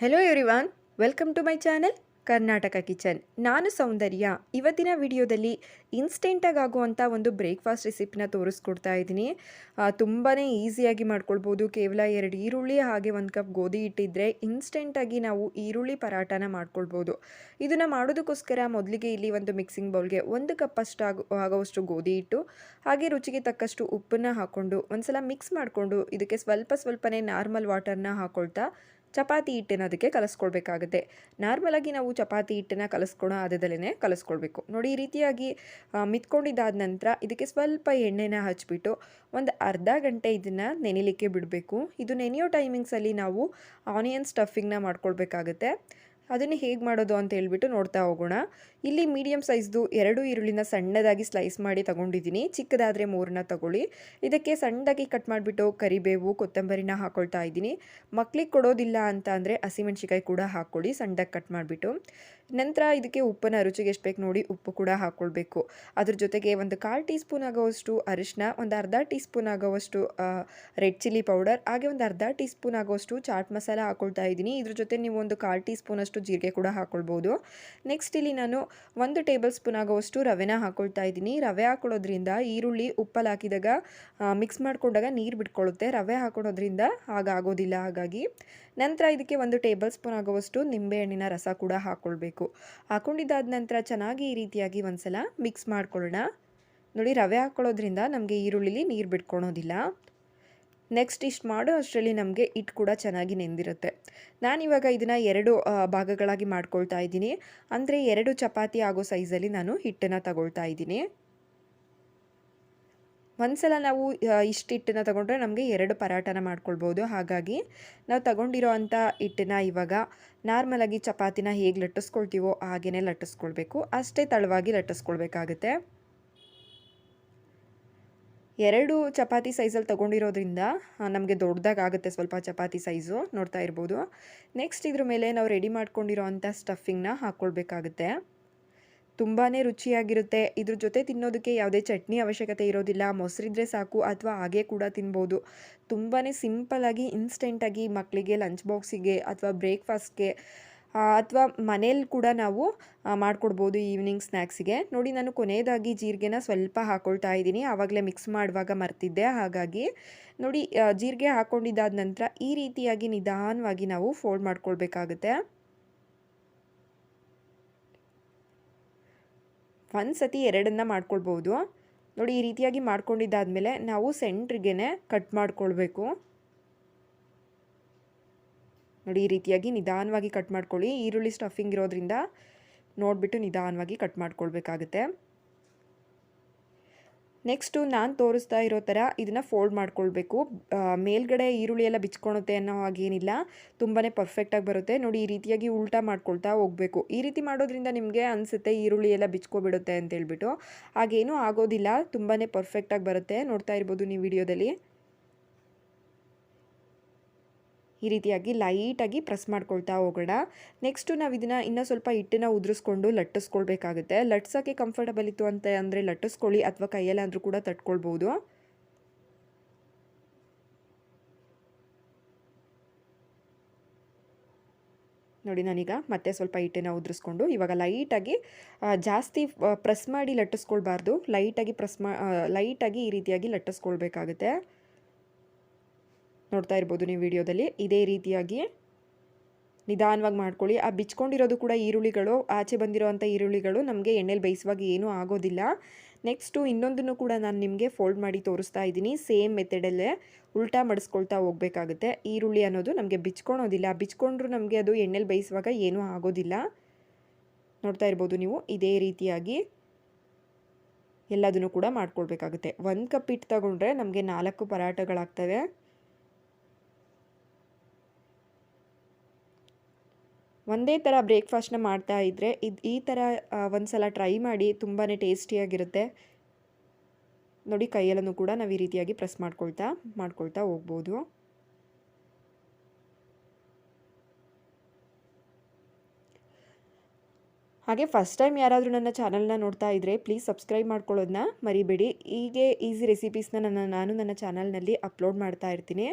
Hello everyone welcome to my channel Karnataka kitchen ನಾನು ಸೌಂದರ್ಯ. ಇವತ್ತಿನ ವಿಡಿಯೋದಲ್ಲಿ ಇನ್ಸ್ಟೆಂಟಾಗಿ ಆಗುವಂಥ ಒಂದು ಬ್ರೇಕ್ಫಾಸ್ಟ್ ರೆಸಿಪಿನ ತೋರಿಸ್ಕೊಡ್ತಾ ಇದ್ದೀನಿ. ತುಂಬಾ ಈಸಿಯಾಗಿ ಮಾಡ್ಕೊಳ್ಬೋದು. ಕೇವಲ ಎರಡು ಈರುಳ್ಳಿ ಹಾಗೆ ಒಂದು ಕಪ್ ಗೋಧಿ ಇಟ್ಟಿದ್ದರೆ ಇನ್ಸ್ಟೆಂಟಾಗಿ ನಾವು ಈರುಳ್ಳಿ ಪರಾಟನ ಮಾಡ್ಕೊಳ್ಬೋದು. ಇದನ್ನು ಮಾಡೋದಕ್ಕೋಸ್ಕರ ಮೊದಲಿಗೆ ಇಲ್ಲಿ ಒಂದು ಮಿಕ್ಸಿಂಗ್ ಬೌಲ್ಗೆ ಒಂದು ಕಪ್ಪಷ್ಟು ಆಗೋ, ಆಗೋವಷ್ಟು ಗೋಧಿ ಇಟ್ಟು ಹಾಗೆ ರುಚಿಗೆ ತಕ್ಕಷ್ಟು ಉಪ್ಪನ್ನು ಹಾಕ್ಕೊಂಡು ಒಂದ್ಸಲ ಮಿಕ್ಸ್ ಮಾಡಿಕೊಂಡು ಇದಕ್ಕೆ ಸ್ವಲ್ಪ ಸ್ವಲ್ಪನೇ ನಾರ್ಮಲ್ ವಾಟರ್ನ ಹಾಕ್ಕೊಳ್ತಾ ಚಪಾತಿ ಹಿಟ್ಟನ್ನು ಅದಕ್ಕೆ ಕಲಿಸ್ಕೊಳ್ಬೇಕಾಗುತ್ತೆ. ನಾರ್ಮಲಾಗಿ ನಾವು ಚಪಾತಿ ಹಿಟ್ಟನ್ನು ಕಲಿಸ್ಕೊಳೋ ಅದದಲ್ಲೇ ಕಲಿಸ್ಕೊಳ್ಬೇಕು. ನೋಡಿ, ಈ ರೀತಿಯಾಗಿ ಮಿತ್ಕೊಂಡಿದ್ದಾದ ನಂತರ ಇದಕ್ಕೆ ಸ್ವಲ್ಪ ಎಣ್ಣೆನ ಹಚ್ಬಿಟ್ಟು ಒಂದು ಅರ್ಧ ಗಂಟೆ ಇದನ್ನು ನೆನಿಲಿಕ್ಕೆ ಬಿಡಬೇಕು. ಇದು ನೆನೆಯೋ ಟೈಮಿಂಗ್ಸಲ್ಲಿ ನಾವು ಆನಿಯನ್ ಸ್ಟಫಿಂಗ್ನ ಮಾಡ್ಕೊಳ್ಬೇಕಾಗತ್ತೆ. ಅದನ್ನು ಹೇಗೆ ಮಾಡೋದು ಅಂತ ಹೇಳ್ಬಿಟ್ಟು ನೋಡ್ತಾ ಹೋಗೋಣ. ಇಲ್ಲಿ ಮೀಡಿಯಮ್ ಸೈಜ್ದು ಎರಡು ಈರುಳ್ಳಿನ ಸಣ್ಣದಾಗಿ ಸ್ಲೈಸ್ ಮಾಡಿ ತಗೊಂಡಿದ್ದೀನಿ. ಚಿಕ್ಕದಾದರೆ ಮೂರನ್ನ ತಗೊಳ್ಳಿ. ಇದಕ್ಕೆ ಸಣ್ಣದಾಗಿ ಕಟ್ ಮಾಡಿಬಿಟ್ಟು ಕರಿಬೇವು, ಕೊತ್ತಂಬರಿನ ಹಾಕೊಳ್ತಾ ಇದ್ದೀನಿ. ಮಕ್ಕಳಿಗೆ ಕೊಡೋದಿಲ್ಲ ಅಂತ ಅಂದರೆ ಹಸಿಮೆಣ್ಸಿಕಾಯಿ ಕೂಡ ಹಾಕ್ಕೊಳ್ಳಿ, ಸಣ್ಣದಾಗಿ ಕಟ್ ಮಾಡಿಬಿಟ್ಟು. ನಂತರ ಇದಕ್ಕೆ ಉಪ್ಪನ್ನು ರುಚಿಗೆ ಎಷ್ಟು ಬೇಕು ನೋಡಿ ಉಪ್ಪು ಕೂಡ ಹಾಕ್ಕೊಳ್ಬೇಕು ಅದ್ರ ಜೊತೆಗೆ ಒಂದು ಕಾಲು ಟೀ ಸ್ಪೂನ್ ಆಗೋವಷ್ಟು ಅರಿಶಿನ ಒಂದು ಅರ್ಧ ಟೀ ಸ್ಪೂನ್ ಆಗೋವಷ್ಟು ರೆಡ್ ಚಿಲ್ಲಿ ಪೌಡರ್, ಹಾಗೆ ಒಂದು ಅರ್ಧ ಟೀ ಸ್ಪೂನ್ ಆಗೋವಷ್ಟು ಚಾಟ್ ಮಸಾಲ ಹಾಕ್ಕೊಳ್ತಾ ಇದ್ದೀನಿ. ಇದ್ರ ಜೊತೆ ನೀವು ಒಂದು ಕಾಲು ಟೀ ಜೀರಿಗೆ ಕೂಡ ಹಾಕ್ಕೊಳ್ಬೋದು ನೆಕ್ಸ್ಟ್ ಇಲ್ಲಿ ನಾನು ಒಂದು ಟೇಬಲ್ ಸ್ಪೂನ್ ಆಗೋವಷ್ಟು ರವೆನ ಹಾಕ್ಕೊಳ್ತಾ ಇದ್ದೀನಿ. ರವೆ ಹಾಕೊಳ್ಳೋದ್ರಿಂದ ಈರುಳ್ಳಿ ಉಪ್ಪಲ್ಲಿ ಹಾಕಿದಾಗ ಮಿಕ್ಸ್ ಮಾಡ್ಕೊಂಡಾಗ ನೀರು ಬಿಟ್ಕೊಳ್ಳುತ್ತೆ ರವೆ ಹಾಕೊಳ್ಳೋದ್ರಿಂದ ಹಾಗಾಗೋದಿಲ್ಲ. ಹಾಗಾಗಿ ನಂತರ ಇದಕ್ಕೆ ಒಂದು ಟೇಬಲ್ ಸ್ಪೂನ್ ಆಗುವಷ್ಟು ನಿಂಬೆಹಣ್ಣಿನ ರಸ ಕೂಡ ಹಾಕ್ಕೊಳ್ಬೇಕು ಹಾಕ್ಕೊಂಡಿದ್ದಾದ ನಂತರ ಚೆನ್ನಾಗಿ ಈ ರೀತಿಯಾಗಿ ಒಂದ್ಸಲ ಮಿಕ್ಸ್ ಮಾಡ್ಕೊಳ್ಳೋಣ. ನೋಡಿ, ರವೆ ಹಾಕ್ಕೊಳ್ಳೋದ್ರಿಂದ ನಮಗೆ ಈರುಳ್ಳಿಲಿ ನೀರು ಬಿಟ್ಕೊಳೋದಿಲ್ಲ. ನೆಕ್ಸ್ಟ್ ಇಷ್ಟು ಮಾಡೋ, ಅಷ್ಟರಲ್ಲಿ ನಮಗೆ ಹಿಟ್ಟು ಕೂಡ ಚೆನ್ನಾಗಿ ನೆಂದಿರುತ್ತೆ. ನಾನಿವಾಗ ಇದನ್ನು ಎರಡು ಭಾಗಗಳಾಗಿ ಮಾಡ್ಕೊಳ್ತಾ ಇದ್ದೀನಿ. ಅಂದರೆ ಎರಡು ಚಪಾತಿ ಆಗೋ ಸೈಜಲ್ಲಿ ನಾನು ಹಿಟ್ಟನ್ನು ತಗೊಳ್ತಾ ಇದ್ದೀನಿ. ಒಂದ್ಸಲ ನಾವು ಇಷ್ಟು ಹಿಟ್ಟನ್ನು ತಗೊಂಡ್ರೆ ನಮಗೆ ಎರಡು ಪರಾಟನ ಮಾಡ್ಕೊಳ್ಬೋದು. ಹಾಗಾಗಿ ನಾವು ತಗೊಂಡಿರೋ ಅಂಥ ಹಿಟ್ಟನ್ನು ಇವಾಗ ನಾರ್ಮಲಾಗಿ ಚಪಾತಿನ ಹೇಗೆ ಲಟ್ಟಿಸ್ಕೊಳ್ತೀವೋ ಹಾಗೆಯೇ ಲಟ್ಟಿಸ್ಕೊಳ್ಬೇಕು. ಅಷ್ಟೇ ತಳವಾಗಿ ಲಟ್ಟಿಸ್ಕೊಳ್ಬೇಕಾಗುತ್ತೆ. ಎರಡು ಚಪಾತಿ ಸೈಜಲ್ಲಿ ತೊಗೊಂಡಿರೋದ್ರಿಂದ ನಮಗೆ ದೊಡ್ಡದಾಗುತ್ತೆ ಸ್ವಲ್ಪ ಚಪಾತಿ ಸೈಜು, ನೋಡ್ತಾ ಇರ್ಬೋದು. ನೆಕ್ಸ್ಟ್ ಇದ್ರ ಮೇಲೆ ನಾವು ರೆಡಿ ಮಾಡ್ಕೊಂಡಿರೋ ಅಂಥ ಸ್ಟಫಿಂಗ್ನ ಹಾಕ್ಕೊಳ್ಬೇಕಾಗುತ್ತೆ. ತುಂಬಾ ರುಚಿಯಾಗಿರುತ್ತೆ. ಇದ್ರ ಜೊತೆ ತಿನ್ನೋದಕ್ಕೆ ಯಾವುದೇ ಚಟ್ನಿ ಅವಶ್ಯಕತೆ ಇರೋದಿಲ್ಲ. ಮೊಸರಿದ್ರೆ ಸಾಕು ಅಥವಾ ಹಾಗೆ ಕೂಡ ತಿನ್ಬೋದು. ತುಂಬಾ ಸಿಂಪಲ್ಲಾಗಿ ಇನ್ಸ್ಟೆಂಟಾಗಿ ಮಕ್ಕಳಿಗೆ ಲಂಚ್ ಬಾಕ್ಸಿಗೆ ಅಥವಾ ಬ್ರೇಕ್ಫಾಸ್ಟ್ಗೆ ಅಥವಾ ಮನೇಲಿ ಕೂಡ ನಾವು ಮಾಡಿಕೊಡ್ಬೋದು ಈವ್ನಿಂಗ್ ಸ್ನ್ಯಾಕ್ಸಿಗೆ ನೋಡಿ, ನಾನು ಕೊನೆಯದಾಗಿ ಜೀರಿಗೆನ ಸ್ವಲ್ಪ ಹಾಕ್ಕೊಳ್ತಾ ಇದ್ದೀನಿ. ಆವಾಗಲೇ ಮಿಕ್ಸ್ ಮಾಡುವಾಗ ಮರ್ತಿದ್ದೆ, ಹಾಗಾಗಿ. ನೋಡಿ ಜೀರಿಗೆ ಹಾಕ್ಕೊಂಡಿದ್ದಾದ ನಂತರ ಈ ರೀತಿಯಾಗಿ ನಿಧಾನವಾಗಿ ನಾವು ಫೋಲ್ಡ್ ಮಾಡ್ಕೊಳ್ಬೇಕಾಗುತ್ತೆ. ಒಂದು ಸತಿ ಎರಡನ್ನ ಮಾಡ್ಕೊಳ್ಬೋದು. ನೋಡಿ, ಈ ರೀತಿಯಾಗಿ ಮಾಡ್ಕೊಂಡಿದ್ದಾದಮೇಲೆ ನಾವು ಸೆಂಟ್ರಿಗೆ ಕಟ್ ಮಾಡ್ಕೊಳ್ಬೇಕು. ನೋಡಿ, ಈ ರೀತಿಯಾಗಿ ನಿಧಾನವಾಗಿ ಕಟ್ ಮಾಡ್ಕೊಳ್ಳಿ. ಈರುಳ್ಳಿ ಸ್ಟಫಿಂಗ್ ಇರೋದ್ರಿಂದ ನೋಡಿಬಿಟ್ಟು ನಿಧಾನವಾಗಿ ಕಟ್ ಮಾಡ್ಕೊಳ್ಬೇಕಾಗುತ್ತೆ. ನೆಕ್ಸ್ಟು ನಾನು ತೋರಿಸ್ತಾ ಇರೋ ಥರ ಇದನ್ನು ಫೋಲ್ಡ್ ಮಾಡ್ಕೊಳ್ಬೇಕು. ಮೇಲ್ಗಡೆ ಈರುಳ್ಳಿ ಎಲ್ಲ ಬಿಚ್ಕೊಳುತ್ತೆ ಅನ್ನೋ ಹಾಗೇನಿಲ್ಲ. ತುಂಬಾ ಪರ್ಫೆಕ್ಟಾಗಿ ಬರುತ್ತೆ. ನೋಡಿ, ಈ ರೀತಿಯಾಗಿ ಉಲ್ಟಾ ಮಾಡ್ಕೊಳ್ತಾ ಹೋಗಬೇಕು. ಈ ರೀತಿ ಮಾಡೋದ್ರಿಂದ ನಿಮಗೆ ಅನಿಸುತ್ತೆ ಈರುಳ್ಳಿ ಎಲ್ಲ ಬಿಚ್ಕೊಬಿಡುತ್ತೆ ಅಂತೇಳ್ಬಿಟ್ಟು ಹಾಗೇನೂ ಆಗೋದಿಲ್ಲ. ತುಂಬಾ ಪರ್ಫೆಕ್ಟಾಗಿ ಬರುತ್ತೆ. ನೋಡ್ತಾ ಇರ್ಬೋದು ನೀವು ವಿಡಿಯೋದಲ್ಲಿ. ಈ ರೀತಿಯಾಗಿ ಲೈಟಾಗಿ ಪ್ರೆಸ್ ಮಾಡ್ಕೊಳ್ತಾ ಹೋಗೋಣ. ನೆಕ್ಸ್ಟು ನಾವು ಇದನ್ನು ಇನ್ನೂ ಸ್ವಲ್ಪ ಹಿಟ್ಟನ್ನ ಉದುರಿಸ್ಕೊಂಡು ಲಟ್ಟಿಸ್ಕೊಳ್ಬೇಕಾಗುತ್ತೆ. ಲಟ್ಸೋಕ್ಕೆ ಕಂಫರ್ಟಬಲ್ ಇತ್ತು ಅಂತ ಅಂದರೆ ಲಟ್ಟಿಸ್ಕೊಳ್ಳಿ ಅಥವಾ ಕೈಯಲ್ಲಾದರೂ ಕೂಡ ತಟ್ಕೊಳ್ಬೋದು. ನೋಡಿ ನಾನೀಗ ಮತ್ತೆ ಸ್ವಲ್ಪ ಹಿಟ್ಟನ್ನು ಉದುರಿಸ್ಕೊಂಡು ಇವಾಗ ಲೈಟಾಗಿ ಜಾಸ್ತಿ ಪ್ರೆಸ್ ಮಾಡಿ ಲಟ್ಟಿಸ್ಕೊಳ್ಬಾರ್ದು. ಲೈಟಾಗಿ ಪ್ರೆಸ್ ಮಾ ಲೈಟಾಗಿ ಈ ರೀತಿಯಾಗಿ ಲಟ್ಟಿಸ್ಕೊಳ್ಬೇಕಾಗುತ್ತೆ. ನೋಡ್ತಾ ಇರ್ಬೋದು ನೀವು ವಿಡಿಯೋದಲ್ಲಿ. ಇದೇ ರೀತಿಯಾಗಿ ನಿಧಾನವಾಗಿ ಮಾಡ್ಕೊಳ್ಳಿ. ಆ ಬಿಚ್ಕೊಂಡಿರೋದು ಕೂಡ ಈರುಳ್ಳಿಗಳು, ಆಚೆ ಬಂದಿರೋವಂಥ ಈರುಳ್ಳಿಗಳು ನಮಗೆ ಎಣ್ಣೆಲಿ ಬೇಯಿಸುವಾಗ ಏನೂ ಆಗೋದಿಲ್ಲ. ನೆಕ್ಸ್ಟು ಇನ್ನೊಂದನ್ನು ಕೂಡ ನಾನು ನಿಮಗೆ ಫೋಲ್ಡ್ ಮಾಡಿ ತೋರಿಸ್ತಾ ಇದ್ದೀನಿ. ಸೇಮ್ ಮೆಥಡಲ್ಲೇ ಉಲ್ಟಾ ಮಡಿಸ್ಕೊಳ್ತಾ ಹೋಗಬೇಕಾಗುತ್ತೆ. ಈರುಳ್ಳಿ ಅನ್ನೋದು ನಮಗೆ ಬಿಚ್ಕೊಳೋದಿಲ್ಲ. ಬಿಚ್ಕೊಂಡ್ರೂ ನಮಗೆ ಅದು ಎಣ್ಣೆಲಿ ಬೇಯಿಸುವಾಗ ಏನೂ ಆಗೋದಿಲ್ಲ. ನೋಡ್ತಾ ಇರ್ಬೋದು ನೀವು. ಇದೇ ರೀತಿಯಾಗಿ ಎಲ್ಲದನ್ನು ಕೂಡ ಮಾಡ್ಕೊಳ್ಬೇಕಾಗುತ್ತೆ. ಒಂದು ಕಪ್ ಹಿಟ್ಟು ತಗೊಂಡ್ರೆ ನಮಗೆ ನಾಲ್ಕು ಪರಾಟಗಳಾಗ್ತವೆ ಒಂದೇ ಥರ ಬ್ರೇಕ್ಫಾಸ್ಟ್ನ ಮಾಡ್ತಾ ಇದ್ದರೆ ಇದು ಈ ಥರ ಒಂದು ಸಲ ಟ್ರೈ ಮಾಡಿ ತುಂಬಾ ಟೇಸ್ಟಿಯಾಗಿರುತ್ತೆ. ನೋಡಿ, ಕೈಯಲ್ಲೂ ಕೂಡ ನಾವು ಈ ರೀತಿಯಾಗಿ ಪ್ರೆಸ್ ಮಾಡ್ಕೊಳ್ತಾ ಮಾಡ್ಕೊಳ್ತಾ ಹೋಗ್ಬೋದು. ಹಾಗೆ ಫಸ್ಟ್ ಟೈಮ್ ಯಾರಾದರೂ ನನ್ನ ಚಾನಲ್ನ ನೋಡ್ತಾ ಇದ್ದರೆ ಪ್ಲೀಸ್ ಸಬ್ಸ್ಕ್ರೈಬ್ ಮಾಡ್ಕೊಳ್ಳೋದನ್ನ ಮರಿಬೇಡಿ. ಹೀಗೆ ಈಸಿ ರೆಸಿಪೀಸ್ನ ನನ್ನ, ನಾನು ನನ್ನ ಚಾನಲ್ನಲ್ಲಿ ಅಪ್ಲೋಡ್ ಮಾಡ್ತಾ ಇರ್ತೀನಿ.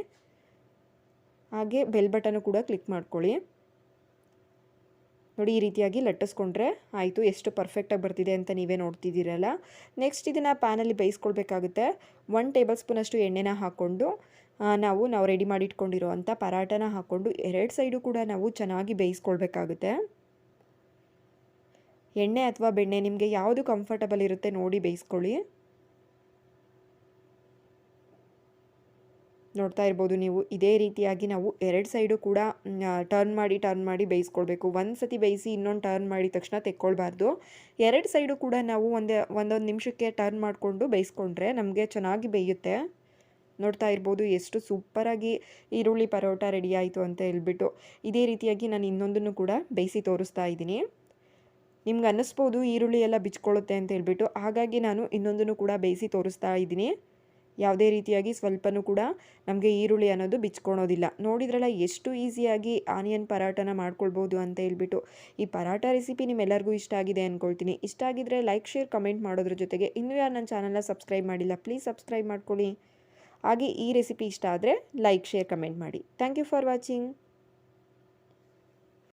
ಹಾಗೆ ಬೆಲ್ ಬಟನು ಕೂಡ ಕ್ಲಿಕ್ ಮಾಡ್ಕೊಳ್ಳಿ. ನೋಡಿ, ಈ ರೀತಿಯಾಗಿ ಲಟ್ಟಿಸ್ಕೊಂಡ್ರೆ ಆಯಿತು, ಎಷ್ಟು ಪರ್ಫೆಕ್ಟಾಗಿ ಬರ್ತಿದೆ ಅಂತ ನೀವೇ ನೋಡ್ತಿದ್ದೀರಲ್ಲ. ನೆಕ್ಸ್ಟ್ ಇದನ್ನು ಪ್ಯಾನಲ್ಲಿ ಬೇಯಿಸ್ಕೊಳ್ಬೇಕಾಗುತ್ತೆ. ಒನ್ ಟೇಬಲ್ ಸ್ಪೂನಷ್ಟು ಎಣ್ಣೆನ ಹಾಕ್ಕೊಂಡು ನಾವು ನಾವು ರೆಡಿ ಮಾಡಿ ಇಟ್ಕೊಂಡಿರೋ ಅಂಥ ಪರಾಟನ ಹಾಕ್ಕೊಂಡು, ಎರಡು ಸೈಡು ಕೂಡ ನಾವು ಚೆನ್ನಾಗಿ ಬೇಯಿಸ್ಕೊಳ್ಬೇಕಾಗುತ್ತೆ. ಎಣ್ಣೆ ಅಥವಾ ಬೆಣ್ಣೆ ನಿಮಗೆ ಯಾವುದು ಕಂಫರ್ಟಬಲ್ ಇರುತ್ತೆ ನೋಡಿ ಬೇಯಿಸ್ಕೊಳ್ಳಿ. ನೋಡ್ತಾ ಇರ್ಬೋದು ನೀವು. ಇದೇ ರೀತಿಯಾಗಿ ನಾವು ಎರಡು ಸೈಡು ಕೂಡ ಟರ್ನ್ ಮಾಡಿ ಟರ್ನ್ ಮಾಡಿ ಬೇಯಿಸ್ಕೊಳ್ಬೇಕು. ಒಂದು ಸತಿ ಬೇಯಿಸಿ ಇನ್ನೊಂದು ಟರ್ನ್ ಮಾಡಿದ ತಕ್ಷಣ ತೆಕ್ಕೊಳ್ಬಾರ್ದು. ಎರಡು ಸೈಡು ಕೂಡ ನಾವು ಒಂದೇ, ಒಂದೊಂದು ನಿಮಿಷಕ್ಕೆ ಟರ್ನ್ ಮಾಡಿಕೊಂಡು ಬೇಯಿಸ್ಕೊಂಡ್ರೆ ನಮಗೆ ಚೆನ್ನಾಗಿ ಬೇಯುತ್ತೆ. ನೋಡ್ತಾ ಇರ್ಬೋದು, ಎಷ್ಟು ಸೂಪರಾಗಿ ಈರುಳ್ಳಿ ಪರೋಟ ರೆಡಿ ಆಯಿತು ಅಂತ ಹೇಳ್ಬಿಟ್ಟು. ಇದೇ ರೀತಿಯಾಗಿ ನಾನು ಇನ್ನೊಂದನ್ನು ಕೂಡ ಬೇಯಿಸಿ ತೋರಿಸ್ತಾ ಇದ್ದೀನಿ. ನಿಮ್ಗೆ ಅನ್ನಿಸ್ಬೋದು ಈರುಳ್ಳಿ ಎಲ್ಲ ಬಿಚ್ಕೊಳ್ಳುತ್ತೆ ಅಂತ ಹೇಳ್ಬಿಟ್ಟು. ಹಾಗಾಗಿ ನಾನು ಇನ್ನೊಂದನ್ನು ಕೂಡ ಬೇಯಿಸಿ ತೋರಿಸ್ತಾ ಇದ್ದೀನಿ. ಯಾವುದೇ ರೀತಿಯಾಗಿ ಸ್ವಲ್ಪನೂ ಕೂಡ ನಮಗೆ ಈರುಳ್ಳಿ ಅನ್ನೋದು ಬಿಚ್ಕೊಳೋದಿಲ್ಲ. ನೋಡಿದ್ರಲ್ಲ, ಎಷ್ಟು ಈಸಿಯಾಗಿ ಆನಿಯನ್ ಪರಾಟನ ಮಾಡ್ಕೊಳ್ಬೋದು ಅಂತ ಹೇಳ್ಬಿಟ್ಟು. ಈ ಪರಾಟ ರೆಸಿಪಿ ನಿಮ್ಮೆಲ್ಲರಿಗೂ ಇಷ್ಟ ಆಗಿದೆ ಅಂದ್ಕೊಳ್ತೀನಿ ಇಷ್ಟ ಆಗಿದ್ರೆ ಲೈಕ್, ಶೇರ್, ಕಮೆಂಟ್ ಮಾಡೋದ್ರ ಜೊತೆಗೆ ಇನ್ನೂ ಯಾರು ನನ್ನ ಚಾನಲ್ನ ಸಬ್ಸ್ಕ್ರೈಬ್ ಮಾಡಿಲ್ಲ, ಪ್ಲೀಸ್ ಸಬ್ಸ್ಕ್ರೈಬ್ ಮಾಡ್ಕೊಳ್ಳಿ. ಹಾಗೆ ಈ ರೆಸಿಪಿ ಇಷ್ಟ ಆದರೆ ಲೈಕ್, ಶೇರ್, ಕಮೆಂಟ್ ಮಾಡಿ. Thank you for watching.